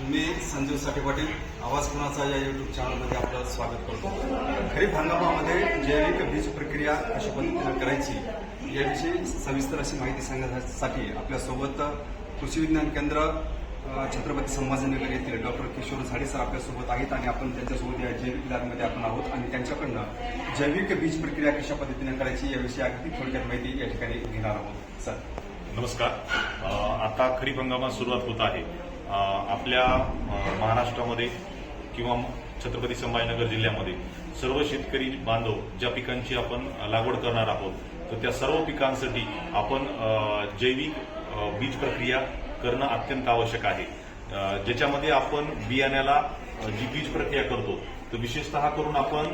मी संजीव साठे पाटील आवाज कुणाचा या युट्यूब चॅनलमध्ये आपलं स्वागत करतो. खरीप हंगामामध्ये जैविक बीज प्रक्रिया कशा पद्धतीनं करायची याविषयी सविस्तर अशी माहिती सांगण्यासाठी आपल्यासोबत कृषी विज्ञान केंद्र छत्रपती संभाजीनगर येथील डॉक्टर किशोर झाडे सर आपल्यासोबत आहेत आणि आपण त्यांच्यासोबत या जैविक लॅबमध्ये आपण आहोत आणि त्यांच्याकडनं जैविक बीज प्रक्रिया कशा पद्धतीने करायची याविषयी अगदी थोडक्यात माहिती या ठिकाणी घेणार आहोत. सर. नमस्कार. आता खरीप हंगामात सुरुवात होत आहे. आपल्या महाराष्ट्रामध्ये किंवा छत्रपती संभाजीनगर जिल्ह्यामध्ये सर्व शेतकरी बांधव ज्या पिकांची आपण लागवड करणार आहोत तर त्या सर्व पिकांसाठी आपण जैविक बीज प्रक्रिया करणं अत्यंत आवश्यक आहे. ज्याच्यामध्ये आपण बियाण्याला जी बीज प्रक्रिया करतो तर विशेषतः करून आपण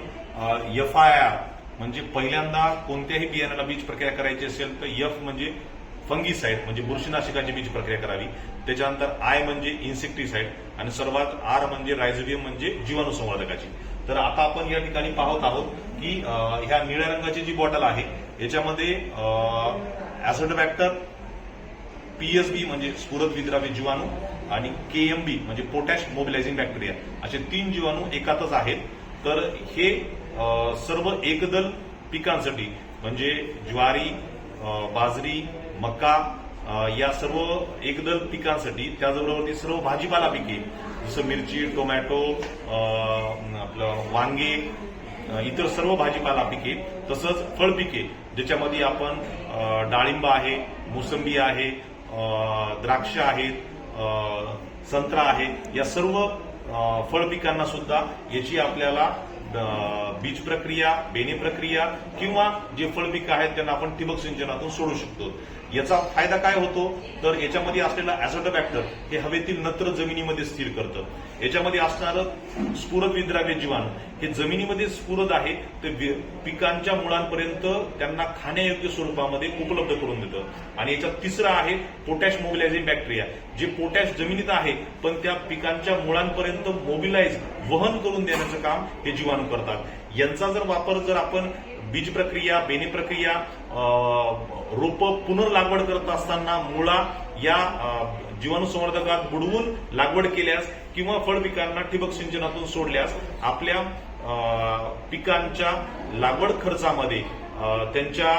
एफ आय आर म्हणजे पहिल्यांदा कोणत्याही बियाण्याला बीज प्रक्रिया करायची असेल तर एफ म्हणजे फंगीसाईड म्हणजे बुरशीनाशकाची बीज प्रक्रिया करावी. त्याच्यानंतर आय म्हणजे इन्सेक्टिसाईड आणि सर्वात आर म्हणजे रायझोबियम म्हणजे जीवाणू संवर्धकाची. तर आता आपण या ठिकाणी पाहत आहोत की ह्या निळ्या रंगाची जी बॉटल आहे याच्यामध्ये ऍसिडबॅक्टर पीएसबी म्हणजे स्फुरद विद्राव्य जीवाणू आणि केएमबी म्हणजे पोटॅश मोबिलायझिंग बॅक्टेरिया असे तीन जीवाणू एकातच आहेत. तर हे सर्व एकदल पिकांसाठी म्हणजे ज्वारी बाजरी मका या सर्व एकदल पिकांसाठी त्याचबरोबर ती सर्व भाजीपाला पिके जसं मिरची टोमॅटो आपलं वांगे इतर सर्व भाजीपाला पिके तसंच फळपिके ज्याच्यामध्ये आपण डाळिंब आहे मोसंबी आहे द्राक्ष आहेत संत्रा आहे या सर्व फळ फळपिकांना सुद्धा याची आपल्याला बीज प्रक्रिया बेणे प्रक्रिया किंवा जे फळपिकं आहेत त्यांना आपण ठिबक सिंचनातून सोडू शकतो. याचा फायदा काय होतो? तर याच्यामध्ये असलेला ऍझोटोबॅक्टर हे हवेतील नत्र जमिनीमध्ये स्थिर करतं. याच्यामध्ये असणारं स्फुरद विद्राव्य जीवाणू हे जमिनीमध्ये स्फुरद आहे ते पिकांच्या मुळांपर्यंत त्यांना खाण्यायोग्य स्वरूपामध्ये उपलब्ध करून देतं. आणि याच्यात तिसरं आहे पोटॅश मोबिलायझिंग बॅक्टेरिया जे पोटॅश जमिनीत आहे पण त्या पिकांच्या मुळांपर्यंत मोबिलाइज वहन करून देण्याचं काम हे जीवाणू करतात. यांचा जर वापर जर आपण बीज प्रक्रिया बेनी प्रक्रिया रोप पुनर्लागवड करत असताना मुळा या अ, जीवाणू संवर्धकात बुडवून लागवड केल्यास किंवा फळ पिकांना ठिबक सिंचनातून सोडल्यास आपल्या पिकांच्या लागवड खर्चामध्ये त्यांच्या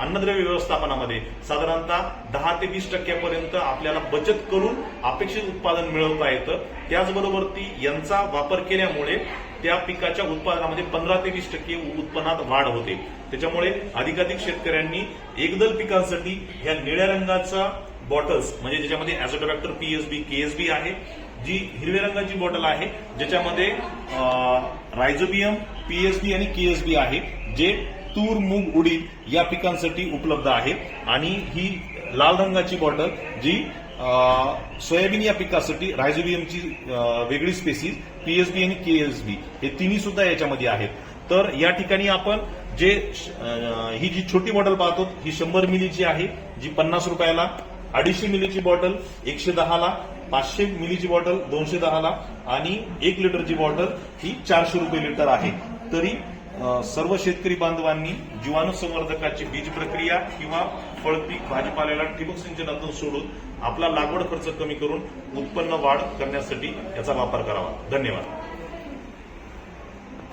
अन्नद्रव्य व्यवस्थापनामध्ये साधारणतः दहा ते वीस टक्क्यापर्यंत आपल्याला बचत करून अपेक्षित उत्पादन मिळवता येतं. त्याचबरोबर ती यांचा वापर केल्यामुळे त्या पिकाच्या उत्पादनामध्ये पंधरा ते वीस टक्के उत्पन्नात वाढ होते. त्याच्यामुळे अधिकाधिक शेतकऱ्यांनी एकदल पिकांसाठी ह्या निळ्या रंगाचा बॉटल्स म्हणजे ज्याच्यामध्ये ऍझोटोबॅक्टर पीएसबी केएसबी आहे जी हिरव्या रंगाची बॉटल आहे ज्याच्यामध्ये रायझोबियम पीएसबी आणि केएसबी आहे जे तूर मूग उडीद या पिकांसाठी उपलब्ध आहे. आणि ही लाल रंगाची बॉटल जी सोयाबीन या पिकासाठी रायझोबियमची वेगळी स्पेसीज पीएसबी आणि केएसबी हे तिन्ही सुद्धा याच्यामध्ये आहेत. तर या ठिकाणी आपण जे ही जी छोटी बॉटल पाहतो ही शंभर मिलीची आहे जी पन्नास रुपयाला. अडीचशे मिलीची बॉटल एकशे दहाला. पाचशे मिलीची बॉटल दोनशे दहाला. आणि एक लिटरची बॉटल ही चारशे रुपये लिटर आहे. तरी सर्व शेतकरी बांधवांनी जीवाणू संवर्धकाची बीज प्रक्रिया किंवा फळपीक भाजीपाल्याला ठिबक सिंचनातून सोडून आपला लागवड खर्च कमी करून उत्पन्न वाढ करण्यासाठी याचा वापर करावा. धन्यवाद.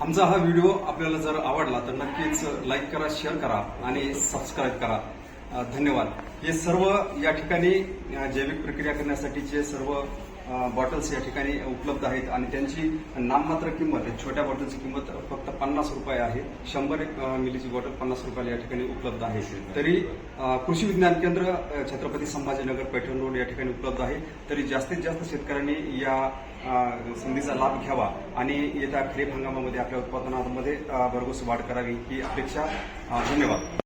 आमचा हा व्हिडिओ आपल्याला जर आवडला तर नक्कीच लाईक करा शेअर करा आणि सबस्क्राईब करा. धन्यवाद. हे सर्व या ठिकाणी जैविक प्रक्रिया करण्यासाठीचे सर्व बॉटल्स या ठिकाणी उपलब्ध आहेत आणि त्यांची नाममात्र किंमत छोट्या बॉटलची किंमत फक्त पन्नास रुपये आहे. शंभर एक मिलीची बॉटल पन्नास रुपयाला या ठिकाणी उपलब्ध आहे. तरी कृषी विज्ञान केंद्र छत्रपती संभाजीनगर पैठण रोड या ठिकाणी उपलब्ध आहे. तरी जास्तीत जास्त शेतकऱ्यांनी या संधीचा लाभ घ्यावा आणि येत्या खरीप हंगामामध्ये आपल्या उत्पादनामध्ये भरघोस वाढ करावी ही अपेक्षा धन्यवाद.